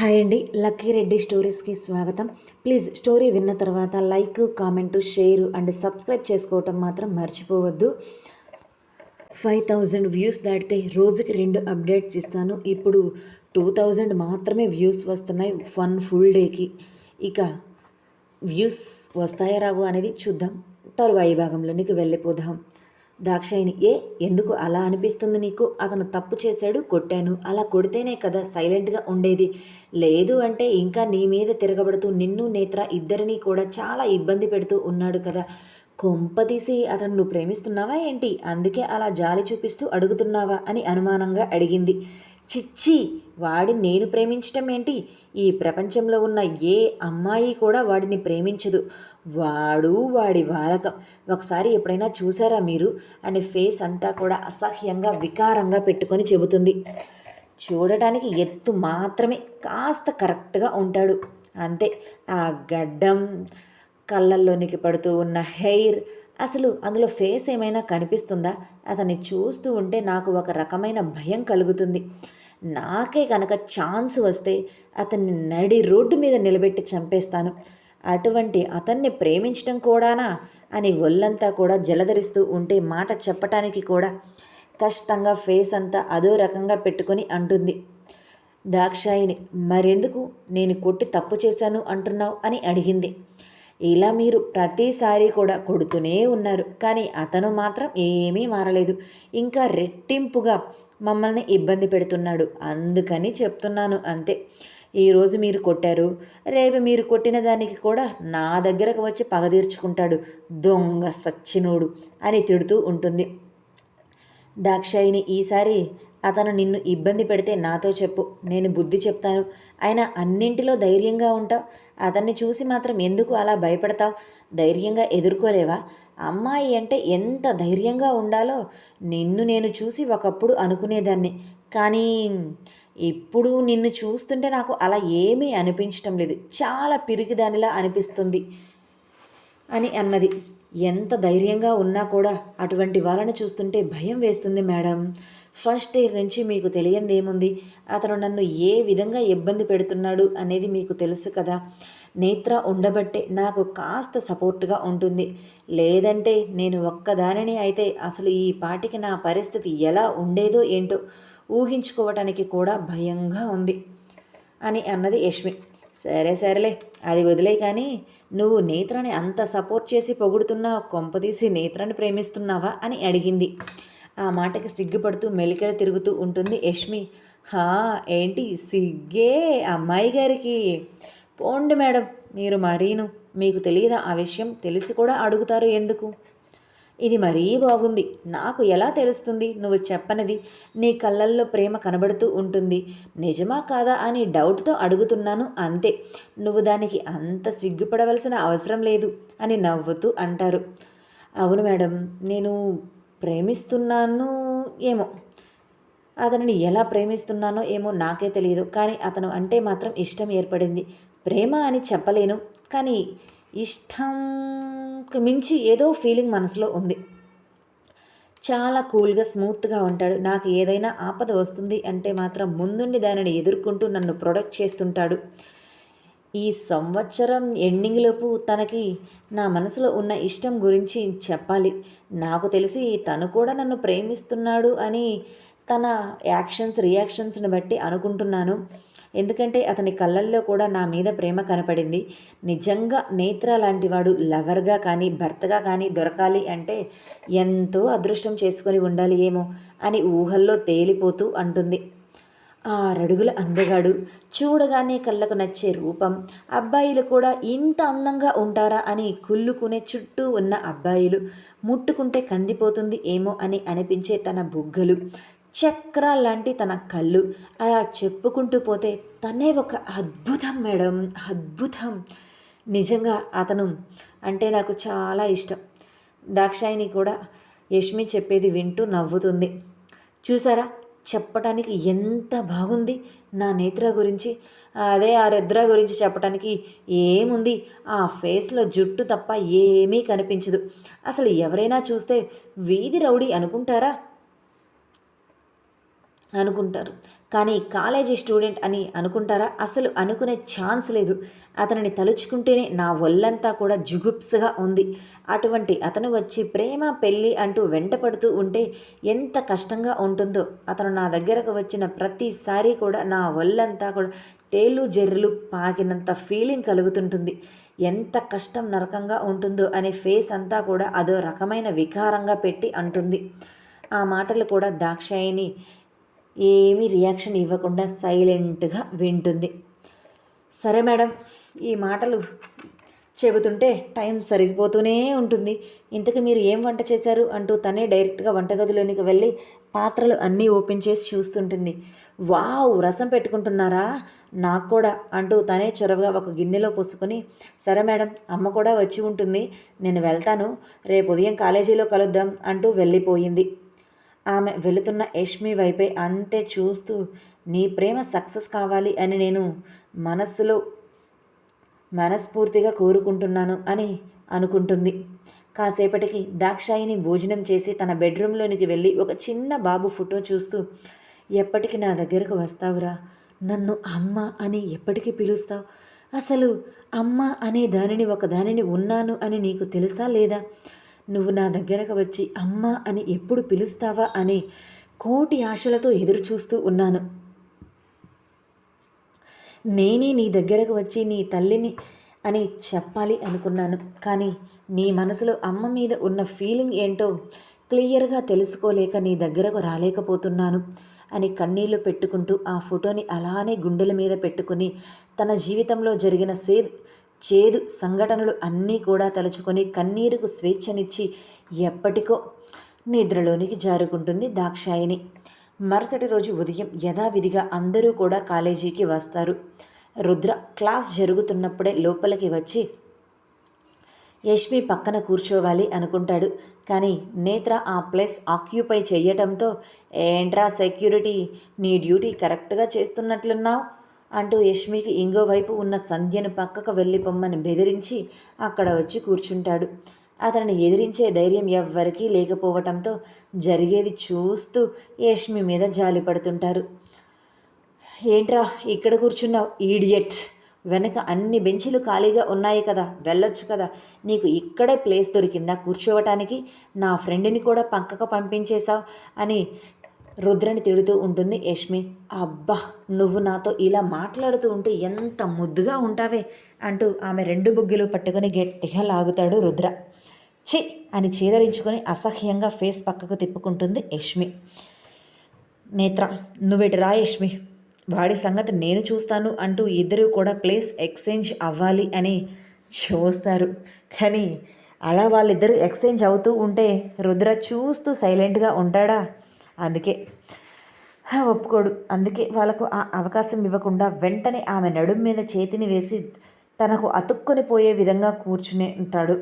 Hi అండి lucky Reddy స్టోరీస్కి స్వాగతం. Please story విన్న తర్వాత like comment share and subscribe చేసుకోవటం మాత్రం మర్చిపోవద్దు. ఫైవ్ థౌజండ్ వ్యూస్ దాటితే రోజుకి రెండు అప్డేట్స్ ఇస్తాను. ఇప్పుడు టూ థౌజండ్ మాత్రమే వ్యూస్ వస్తున్నాయి వన్ ఫుల్ డేకి. ఇక వ్యూస్ వస్తాయా రావు అనేది చూద్దాం. తరువాయి భాగంలోనికి వెళ్ళిపోదాం. దాక్షాయిని ఏ ఎందుకు అలా అనిపిస్తుంది నీకు? అతను తప్పు చేశాడు కొట్టాను. అలా కొడితేనే కదా సైలెంట్గా ఉండేది. లేదు అంటే ఇంకా నీ మీద తిరగబడుతూ నిన్ను నేత్ర ఇద్దరిని కూడా చాలా ఇబ్బంది పెడుతూ ఉన్నాడు కదా. కొంపదీసి అతను నువ్వు ప్రేమిస్తున్నావా ఏంటి? అందుకే అలా జాలి చూపిస్తూ అడుగుతున్నావా? అని అనుమానంగా అడిగింది. చిచ్చి వాడిని నేను ప్రేమించటం ఏంటి? ఈ ప్రపంచంలో ఉన్న ఏ అమ్మాయి కూడా వాడిని ప్రేమించదు. వాడు వాడి వాలకం. ఒకసారి ఎప్పుడైనా చూసారా మీరు? అనే ఫేస్ అంతా కూడా అసహ్యంగా వికారంగా పెట్టుకొని చెబుతుంది. చూడటానికి ఎత్తు మాత్రమే కాస్త కరెక్ట్గా ఉంటాడు. అంతే. ఆ గడ్డం కళ్ళల్లోనికి పడుతూ ఉన్న హెయిర్ అసలు అందులో ఫేస్ ఏమైనా కనిపిస్తుందా? అతన్ని చూస్తూ ఉంటే నాకు ఒక రకమైన భయం కలుగుతుంది. నాకే కనుక ఛాన్స్ వస్తే అతన్ని నడి రోడ్డు మీద నిలబెట్టి చంపేస్తాను. అటువంటి అతన్ని ప్రేమించడం కూడానా? అని ఒళ్ళంతా కూడా జలధరిస్తూ ఉంటే మాట చెప్పటానికి కూడా కష్టంగా ఫేస్ అంతా అదో రకంగా పెట్టుకొని అంటుంది. దాక్షాయిని మరెందుకు? నేను కొట్టి తప్పు చేశాను అంటున్నావు అని అడిగింది. ఇలా మీరు ప్రతిసారి కూడా కొడుతూనే ఉన్నారు కానీ అతను మాత్రం ఏమీ మారలేదు. ఇంకా రెట్టింపుగా మమ్మల్ని ఇబ్బంది పెడుతున్నాడు. అందుకని చెప్తున్నాను అంతే. ఈరోజు మీరు కొట్టారు. రేపు మీరు కొట్టిన దానికి కూడా నా దగ్గరకు వచ్చి పగ తీర్చుకుంటాడు. దొంగ సచ్చినోడు అని తిడుతూ ఉంటుంది. దాక్షాయిని ఈసారి అతను నిన్ను ఇబ్బంది పెడితే నాతో చెప్పు. నేను బుద్ధి చెప్తాను. అయినా అన్నింటిలో ధైర్యంగా ఉంటావు. అతన్ని చూసి మాత్రం ఎందుకు అలా భయపడతావు? ధైర్యంగా ఎదుర్కోలేవా? అమ్మాయి అంటే ఎంత ధైర్యంగా ఉండాలో నిన్ను నేను చూసి ఒకప్పుడు అనుకునేదాన్ని. కానీ ఇప్పుడు నిన్ను చూస్తుంటే నాకు అలా ఏమీ అనిపించటం లేదు. చాలా పిరికిదానిలా అనిపిస్తుంది అని అన్నది. ఎంత ధైర్యంగా ఉన్నా కూడా అటువంటి వాళ్ళని చూస్తుంటే భయం వేస్తుంది మేడం. ఫస్ట్ ఇయర్ నుంచి మీకు తెలియంది ఏముంది? అతను నన్ను ఏ విధంగా ఇబ్బంది పెడుతున్నాడు అనేది మీకు తెలుసు కదా. నేత్ర ఉండబట్టే నాకు కాస్త సపోర్ట్గా ఉంటుంది. లేదంటే నేను ఒక్కదానిని అయితే అసలు ఈ పాటికి నా పరిస్థితి ఎలా ఉండేదో ఏంటో ఊహించుకోవటానికి కూడా భయంగా ఉంది అని అన్నది యష్మి. సరే సరేలే అది వదిలే కానీ నువ్వు నేత్రని అంత సపోర్ట్ చేసి పొగుడుతున్నా కొంపదీసి నేత్రని ప్రేమిస్తున్నావా అని అడిగింది. ఆ మాటకి సిగ్గుపడుతూ మెలికలు తిరుగుతూ ఉంటుంది యష్మి. హా ఏంటి? సిగ్గే అమ్మాయి గారికి. పోండి మేడం మీరు మరీను. మీకు తెలియదా ఆ విషయం? తెలిసి కూడా అడుగుతారు ఎందుకు? ఇది మరీ బాగుంది. నాకు ఎలా తెలుస్తుంది? నువ్వు చెప్పనిది నీ కళ్ళల్లో ప్రేమ కనబడుతూ ఉంటుంది. నిజమా కాదా అని డౌట్తో అడుగుతున్నాను అంతే. నువ్వు దానికి అంత సిగ్గుపడవలసిన అవసరం లేదు అని నవ్వుతూ అంటారు. అవును మేడం నేను ప్రేమిస్తున్నాను ఏమో. అతనిని ఎలా ప్రేమిస్తున్నానో ఏమో నాకే తెలియదు కానీ అతను అంటే మాత్రం ఇష్టం ఏర్పడింది. ప్రేమ అని చెప్పలేను కానీ ఇష్టంకి మించి ఏదో ఫీలింగ్ మనసులో ఉంది. చాలా కూల్గా స్మూత్గా ఉంటాడు. నాకు ఏదైనా ఆపద వస్తుంది అంటే మాత్రం ముందుండి దానిని ఎదుర్కొంటూ నన్ను ప్రొడక్ట్ చేస్తుంటాడు. ఈ సంవత్సరం ఎండింగ్లోపు తనకి నా మనసులో ఉన్న ఇష్టం గురించి చెప్పాలి. నాకు తెలిసి తను కూడా నన్ను ప్రేమిస్తున్నాడు అని తన యాక్షన్స్ రియాక్షన్స్ని బట్టి అనుకుంటున్నాను. ఎందుకంటే అతని కళ్ళల్లో కూడా నా మీద ప్రేమ కనపడింది. నిజంగా నేత్ర లాంటి వాడు లవర్గా కానీ భర్తగా కానీ దొరకాలి అంటే ఎంతో అదృష్టం చేసుకొని ఉండాలి ఏమో అని ఊహల్లో తేలిపోతూ అంటుంది. ఆరడుగుల అందగాడు. చూడగానే కళ్ళకు నచ్చే రూపం. అబ్బాయిలు కూడా ఇంత అందంగా ఉంటారా అని కుళ్ళుకునే చుట్టూ ఉన్న అబ్బాయిలు. ముట్టుకుంటే కందిపోతుంది ఏమో అని అనిపించే తన బుగ్గలు. చక్రాలాంటి తన కళ్ళు. అలా చెప్పుకుంటూ పోతే తనే ఒక అద్భుతం మేడం. అద్భుతం. నిజంగా అతను అంటే నాకు చాలా ఇష్టం. దాక్షాయిని కూడా యష్మి చెప్పేది వింటూ నవ్వుతుంది. చూసారా? చెప్పటానికి ఎంత బాగుంది నా నేత్ర గురించి. అదే ఆ రుద్ర గురించి చెప్పటానికి ఏముంది? ఆ ఫేస్లో జుట్టు తప్ప ఏమీ కనిపించదు. అసలు ఎవరైనా చూస్తే వీధి రౌడీ అనుకుంటారా? అనుకుంటారు. కానీ కాలేజీ స్టూడెంట్ అని అనుకుంటారా? అసలు అనుకునే ఛాన్స్ లేదు. అతనిని తలుచుకుంటేనే నా ఒళ్ళంతా కూడా జుగుప్సగా ఉంది. అటువంటి అతను వచ్చి ప్రేమ పెళ్ళి అంటూ వెంటపడుతూ ఉంటే ఎంత కష్టంగా ఉంటుందో. అతను నా దగ్గరకు వచ్చిన ప్రతిసారి కూడా నా ఒళ్ళంతా కూడా తేలు జర్రులు పాకినంత ఫీలింగ్ కలుగుతుంటుంది. ఎంత కష్టం నరకంగా ఉంటుందో అనే ఫేస్ అంతా కూడా అదో రకమైన వికారంగా పెట్టి అంటుంది. ఆ మాటలు కూడా దాక్షాయిని ఏమీ రియాక్షన్ ఇవ్వకుండా సైలెంట్గా వింటుంది. సరే మేడం ఈ మాటలు చెబుతుంటే టైం సరిగిపోతూనే ఉంటుంది. ఇంతకు మీరు ఏం వంట చేశారు అంటూ తనే డైరెక్ట్గా వంటగదిలోనికి వెళ్ళి పాత్రలు అన్నీ ఓపెన్ చేసి చూస్తుంటుంది. వావ్ రసం పెట్టుకుంటున్నారా? నాకు కూడా అంటూ తనే చొరవగా ఒక గిన్నెలో పోసుకొని సరే మేడం అమ్మ కూడా వచ్చి ఉంటుంది. నేను వెళ్తాను. రేపు ఉదయం కాలేజీలో కలుద్దాం అంటూ వెళ్ళిపోయింది. ఆమె వెళుతున్న యష్మి వైపే అంతే చూస్తూ నీ ప్రేమ సక్సెస్ కావాలి అని నేను మనస్సులో మనస్ఫూర్తిగా కోరుకుంటున్నాను అని అనుకుంటుంది. కాసేపటికి దాక్షాయిని భోజనం చేసి తన బెడ్రూమ్లోనికి వెళ్ళి ఒక చిన్న బాబు ఫోటో చూస్తూ ఎప్పటికి నా దగ్గరకు వస్తావురా? నన్ను అమ్మ అని ఎప్పటికీ పిలుస్తావు? అసలు అమ్మ అనే దానిని ఒక దానిని ఉన్నాను అని నీకు తెలుసా లేదా? నువ్వు నా దగ్గరకు వచ్చి అమ్మ అని ఎప్పుడు పిలుస్తావా అనే కోటి ఆశలతో ఎదురు చూస్తూ ఉన్నాను. నేనే నీ దగ్గరకు వచ్చి నీ తల్లిని అని చెప్పాలి అనుకున్నాను. కానీ నీ మనసులో అమ్మ మీద ఉన్న ఫీలింగ్ ఏంటో క్లియర్గా తెలుసుకోలేక నీ దగ్గరకు రాలేకపోతున్నాను అని కన్నీళ్ళు పెట్టుకుంటూ ఆ ఫోటోని అలానే గుండెల మీద పెట్టుకుని తన జీవితంలో జరిగిన సేద్ చేదు సంఘటనలు అన్నీ కూడా తలుచుకొని కన్నీరుకు స్వేచ్ఛనిచ్చి ఎప్పటికో నిద్రలోనికి జారుకుంటుంది దాక్షాయిని మరుసటి రోజు ఉదయం యథావిధిగా అందరూ కూడా కాలేజీకి వస్తారు. రుద్ర క్లాస్ జరుగుతున్నప్పుడే లోపలికి వచ్చి యష్మి పక్కన కూర్చోవాలి అనుకుంటాడు. కానీ నేత్ర ఆ ప్లేస్ ఆక్యుపై చేయటంతో ఏంట్రా సెక్యూరిటీ నీ డ్యూటీ కరెక్ట్గా చేస్తున్నట్లున్నావు? అంటూ యష్మికి ఇంగో వైపు ఉన్న సంధ్యను పక్కకు వెళ్ళిపోమ్మని బెదిరించి అక్కడ వచ్చి కూర్చుంటాడు. అతన్ని ఎదిరించే ధైర్యం ఎవ్వరికీ లేకపోవటంతో జరిగేది చూస్తూ యష్మి మీద జాలి పడుతుంటారు. ఏంట్రా ఇక్కడ కూర్చున్నావు? ఈడియట్ వెనక అన్ని బెంచీలు ఖాళీగా ఉన్నాయి కదా వెళ్ళొచ్చు కదా. నీకు ఇక్కడే ప్లేస్ దొరికిందా కూర్చోవటానికి? నా ఫ్రెండ్ని కూడా పక్కకు పంపించేశావు అని రుద్రని తిడుతూ ఉంటుంది యష్మి అబ్బా నువ్వు నాతో ఇలా మాట్లాడుతూ ఉంటే ఎంత ముద్దుగా ఉంటావే అంటూ ఆమె రెండు బుగ్గిలు పట్టుకొని గట్టిగా లాగుతాడు రుద్ర. చి అని చీదరించుకొని అసహ్యంగా ఫేస్ పక్కకు తిప్పుకుంటుంది యష్మి. నేత్ర నువ్వేటి రా యష్మి. వాడి సంగతి నేను చూస్తాను అంటూ ఇద్దరూ కూడా ప్లేస్ ఎక్స్చేంజ్ అవ్వాలి అని చూస్తారు. కానీ అలా వాళ్ళిద్దరూ ఎక్స్చేంజ్ అవుతూ ఉంటే రుద్ర చూస్తూ సైలెంట్గా ఉంటాడా? అందుకే. ఒప్పుకోడు. అందుకే వాళ్ళకు ఆ అవకాశం ఇవ్వకుండా వెంటనే ఆమె నడుం మీద చేతిని వేసి తనకు అతుక్కొని పోయే విధంగా కూర్చునే ఉంటాడు.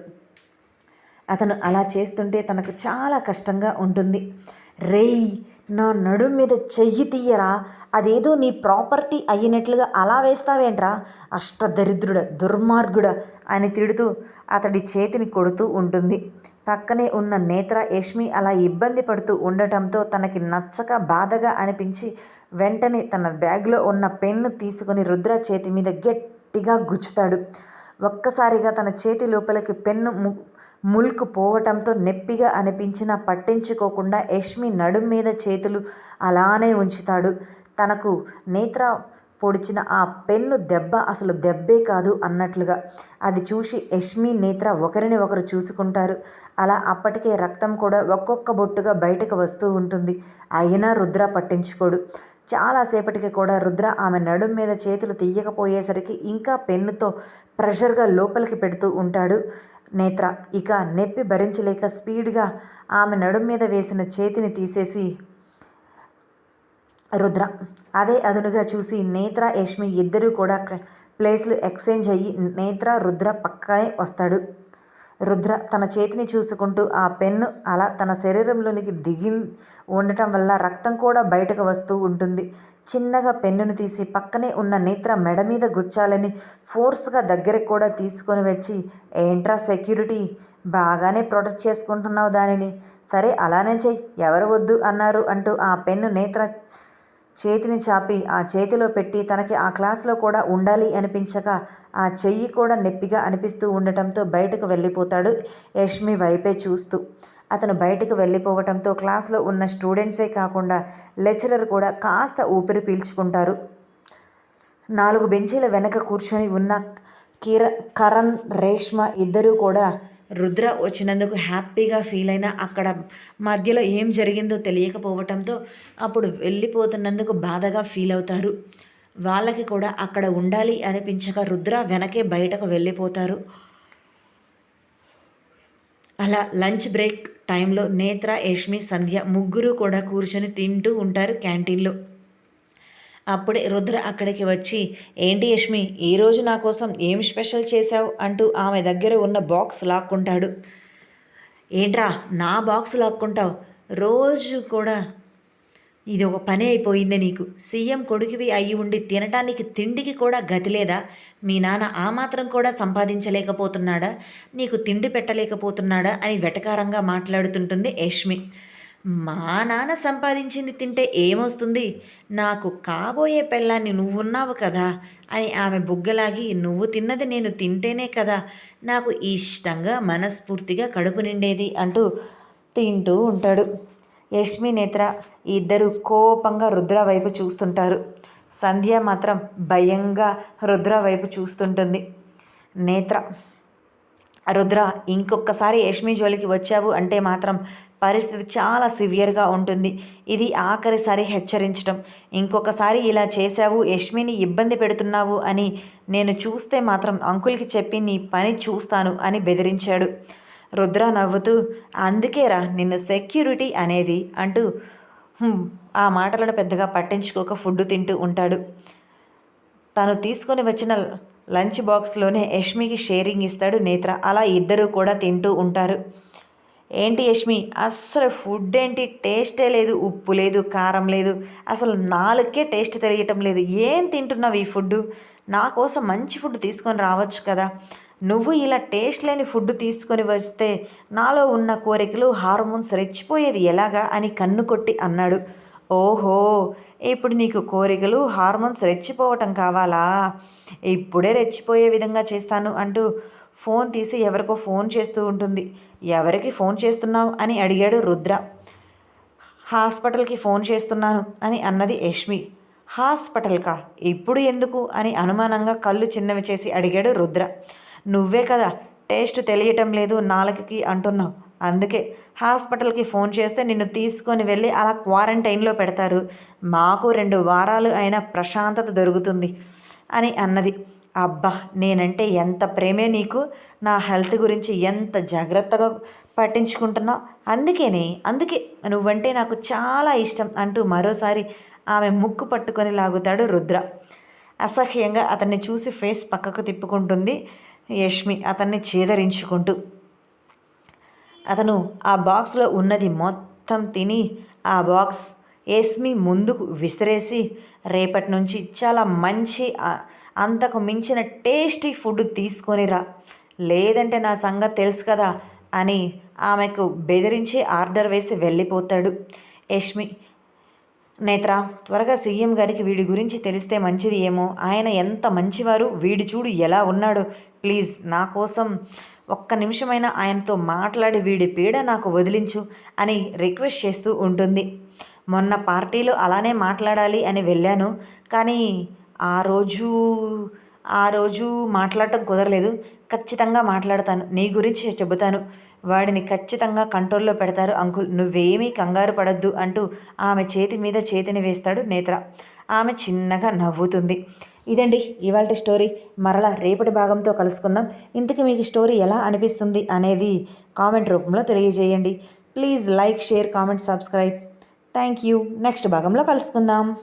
అతను అలా చేస్తుంటే తనకు చాలా కష్టంగా ఉంటుంది. రేయ్ నా నడుం మీద చెయ్యి తీయరా? అదేదో నీ ప్రాపర్టీ అయినట్లుగా అలా వేస్తావేంట్రా? అష్టదరిద్రుడ దుర్మార్గుడ అని తిడుతూ అతడి చేతిని కొడుతూ ఉంటుంది. పక్కనే ఉన్న నేత్ర యష్మి అలా ఇబ్బంది పడుతూ ఉండటంతో తనకి నచ్చక బాధగా అనిపించి వెంటనే తన బ్యాగ్లో ఉన్న పెన్ను తీసుకుని రుద్ర చేతి మీద గట్టిగా గుచ్చుతాడు. ఒక్కసారిగా తన చేతి లోపలికి పెన్ను ముల్క్ పోవటంతో నెప్పిగా అనిపించినా పట్టించుకోకుండా యష్మి నడుం మీద చేతులు అలానే ఉంచుతాడు. తనకు నేత్ర పొడిచిన ఆ పెన్ను దెబ్బ అసలు దెబ్బే కాదు అన్నట్లుగా. అది చూసి యష్మి నేత్ర ఒకరిని ఒకరు చూసుకుంటారు. అలా అప్పటికే రక్తం కూడా ఒక్కొక్క బొట్టుగా బయటకు వస్తూ ఉంటుంది. అయినా రుద్ర పట్టించుకోడు. చాలాసేపటికి కూడా రుద్ర ఆమె నడుం మీద చేతులు తీయకపోయేసరికి ఇంకా పెన్నుతో ప్రెషర్గా లోపలికి పెడుతూ ఉంటాడు. నేత్ర ఇక నొప్పి భరించలేక స్పీడ్గా ఆమె నడుం మీద వేసిన చేతిని తీసేసి రుద్ర. అదే అదునుగా చూసి నేత్ర యష్మి ఇద్దరూ కూడా ప్లేస్లు ఎక్స్చేంజ్ అయ్యి నేత్ర రుద్ర పక్కనే వస్తాడు. రుద్ర తన చేతిని చూసుకుంటూ ఆ పెన్ను అలా తన శరీరంలోనికి దిగి ఉండటం వల్ల రక్తం కూడా బయటకు వస్తూ ఉంటుంది. చిన్నగా పెన్నును తీసి పక్కనే ఉన్న నేత్ర మెడ మీద గుచ్చాలని ఫోర్స్గా దగ్గరికి కూడా తీసుకొని వచ్చి ఏంట్రా సెక్యూరిటీ? బాగానే ప్రొటెక్ట్ చేసుకుంటున్నావు దానిని. సరే అలానే చెయ్యి. ఎవరు వద్దు అన్నారు అంటూ ఆ పెన్ను నేత్ర చేతిని చాపి ఆ చేతిలో పెట్టి తనకి ఆ క్లాస్లో కూడా ఉండాలి అనిపించక ఆ చెయ్యి కూడా నొప్పిగా అనిపిస్తూ ఉండటంతో బయటకు వెళ్ళిపోతాడు యష్మి వైపే చూస్తూ. అతను బయటకు వెళ్ళిపోవటంతో క్లాస్లో ఉన్న స్టూడెంట్సే కాకుండా లెక్చరర్ కూడా కాస్త ఊపిరి పీల్చుకుంటారు. నాలుగు బెంచీల వెనక కూర్చొని ఉన్న కిర కరణ్ రేష్మ ఇద్దరూ కూడా రుద్ర వచ్చినందుకు హ్యాపీగా ఫీల్ అయినా అక్కడ మధ్యలో ఏం జరిగిందో తెలియకపోవటంతో అప్పుడు వెళ్ళిపోతున్నందుకు బాధగా ఫీల్ అవుతారు. వాళ్ళకి కూడా అక్కడ ఉండాలి అనిపించక రుద్ర వెనకే బయటకు వెళ్ళిపోతారు. అలా లంచ్ బ్రేక్ టైంలో నేత్ర యష్మి సంధ్య ముగ్గురు కూడా కూర్చొని తింటూ ఉంటారు క్యాంటీన్లో. అప్పుడే రుద్ర అక్కడికి వచ్చి ఏంటి యష్మి ఈరోజు నా కోసం ఏం స్పెషల్ చేశావు? అంటూ ఆమె దగ్గర ఉన్న బాక్స్ లాక్కుంటాడు. ఏంట్రా నా బాక్స్ లాక్కుంటావు? రోజు కూడా ఇది ఒక పని అయిపోయింది నీకు. సీఎం కొడుకువి అయి ఉండి తినటానికి తిండికి కూడా గతి లేదా? మీ నాన్న ఆ మాత్రం కూడా సంపాదించలేకపోతున్నాడా? నీకు తిండి పెట్టలేకపోతున్నాడా? అని వెటకారంగా మాట్లాడుతుంటుంది యష్మి. మా నాన్న సంపాదించింది తింటే ఏమొస్తుంది? నాకు కాబోయే పెళ్ళాన్ని నువ్వున్నావు కదా అని ఆమె బుగ్గలాగి నువ్వు తిన్నది నేను తింటేనే కదా నాకు ఇష్టంగా మనస్ఫూర్తిగా కడుపు నిండేది అంటూ తింటూ ఉంటాడు. యష్మి నేత్ర ఇద్దరు కోపంగా రుద్ర వైపు చూస్తుంటారు. సంధ్య మాత్రం భయంగా రుద్ర వైపు చూస్తుంటుంది. నేత్ర రుద్ర ఇంకొకసారి యష్మి జోలికి వచ్చావు అంటే మాత్రం పరిస్థితి చాలా సివియర్గా ఉంటుంది. ఇది ఆఖరిసారి హెచ్చరించడం ఇంకొకసారి ఇలా చేశావు యష్మిని ఇబ్బంది పెడుతున్నావు అని నేను చూస్తే మాత్రం అంకుల్కి చెప్పి నీ పని చూస్తాను అని బెదిరించాడు. రుద్ర నవ్వుతూ అందుకేరా నిన్ను సెక్యూరిటీ అనేది అంటూ ఆ మాటలను పెద్దగా పట్టించుకోక ఫుడ్ తింటూ ఉంటాడు. తను తీసుకొని వచ్చిన లంచ్ బాక్స్లోనే యష్మికి షేరింగ్ ఇస్తాడు నేత్ర. అలా ఇద్దరు కూడా తింటూ ఉంటారు. ఏంటి యష్మి? అస్సలు ఫుడ్ ఏంటి? టేస్టే లేదు ఉప్పు లేదు కారం లేదు. అసలు నాలుగుకే టేస్ట్ తెలియటం లేదు. ఏం తింటున్నావు ఈ ఫుడ్ నా కోసం మంచి ఫుడ్ తీసుకొని రావచ్చు కదా. నువ్వు ఇలా టేస్ట్ లేని ఫుడ్ తీసుకొని వస్తే నాలో ఉన్న కోరికలు హార్మోన్స్ రెచ్చిపోయేది ఎలాగా అని కన్ను కొట్టి అన్నాడు. ఓహో! ఇప్పుడు నీకు కోరికలు హార్మోన్స్ రెచ్చిపోవటం కావాలా? ఇప్పుడే రెచ్చిపోయే విధంగా చేస్తాను అంటూ ఫోన్ తీసి ఎవరికో ఫోన్ చేస్తూ ఉంటుంది. ఎవరికి ఫోన్ చేస్తున్నావు అని అడిగాడు రుద్ర. హాస్పిటల్కి ఫోన్ చేస్తున్నాను అని అన్నది యష్మి. హాస్పిటల్కా? ఇప్పుడు ఎందుకు? అని అనుమానంగా కళ్ళు చిన్నవి చేసి అడిగాడు రుద్ర. నువ్వే కదా టేస్ట్ తెలియటం లేదు నాలుగుకి అంటున్నావు. అందుకే హాస్పిటల్కి ఫోన్ చేస్తే నిన్ను తీసుకొని వెళ్ళి అలా క్వారంటైన్లో పెడతారు. మాకు రెండు వారాలు అయినా ప్రశాంతత దొరుకుతుంది అని అన్నది. అబ్బా నేనంటే ఎంత ప్రేమే నీకు? నా హెల్త్ గురించి ఎంత జాగ్రత్తగా పట్టించుకుంటున్నావు? అందుకేనే అందుకే నువ్వంటే నాకు చాలా ఇష్టం అంటూ మరోసారి ఆమె ముక్కు పట్టుకొని లాగుతాడు రుద్ర. అసహ్యంగా అతన్ని చూసి ఫేస్ పక్కకు తిప్పుకుంటుంది. యష్మి అతన్ని చేదరించుకుంటూ. అతను ఆ బాక్స్లో ఉన్నది మొత్తం తిని ఆ బాక్స్ యష్మి ముందుకు విసిరేసి రేపటి నుంచి చాలా మంచి అంతకు మించిన టేస్టీ ఫుడ్ తీసుకొనిరా. లేదంటే నా సంగతి తెలుసు కదా అని ఆమెకు బెదిరించి ఆర్డర్ వేసి వెళ్ళిపోతాడు యష్మి. నేత్ర త్వరగా సీఎం గారికి వీడి గురించి తెలిస్తే మంచిది ఏమో ఆయన ఎంత మంచివారు వీడి చూడు ఎలా ఉన్నాడు. ప్లీజ్ నా కోసం ఒక్క నిమిషమైనా ఆయనతో మాట్లాడి వీడి పీడ నాకు వదిలించు అని రిక్వెస్ట్ చేస్తూ ఉంటుంది. మొన్న పార్టీలో అలానే మాట్లాడాలి అని వెళ్ళాను. కానీ ఆ రోజు ఆ రోజు మాట్లాడటం కుదరలేదు. ఖచ్చితంగా మాట్లాడతాను. నీ గురించి చెబుతాను. వాడిని ఖచ్చితంగా కంట్రోల్లో పెడతారు అంకుల్. నువ్వేమీ కంగారు పడద్దు అంటూ ఆమె చేతి మీద చేతిని వేస్తాడు నేత్ర. ఆమె చిన్నగా నవ్వుతుంది. ఇదండి ఇవాళ స్టోరీ. మరలా రేపటి భాగంతో కలుసుకుందాం. ఇంతకీ మీకు స్టోరీ ఎలా అనిపిస్తుంది అనేది కామెంట్ రూపంలో తెలియజేయండి. Please like share comment subscribe. Thank you. Next భాగంలో కలుసుకుందాం.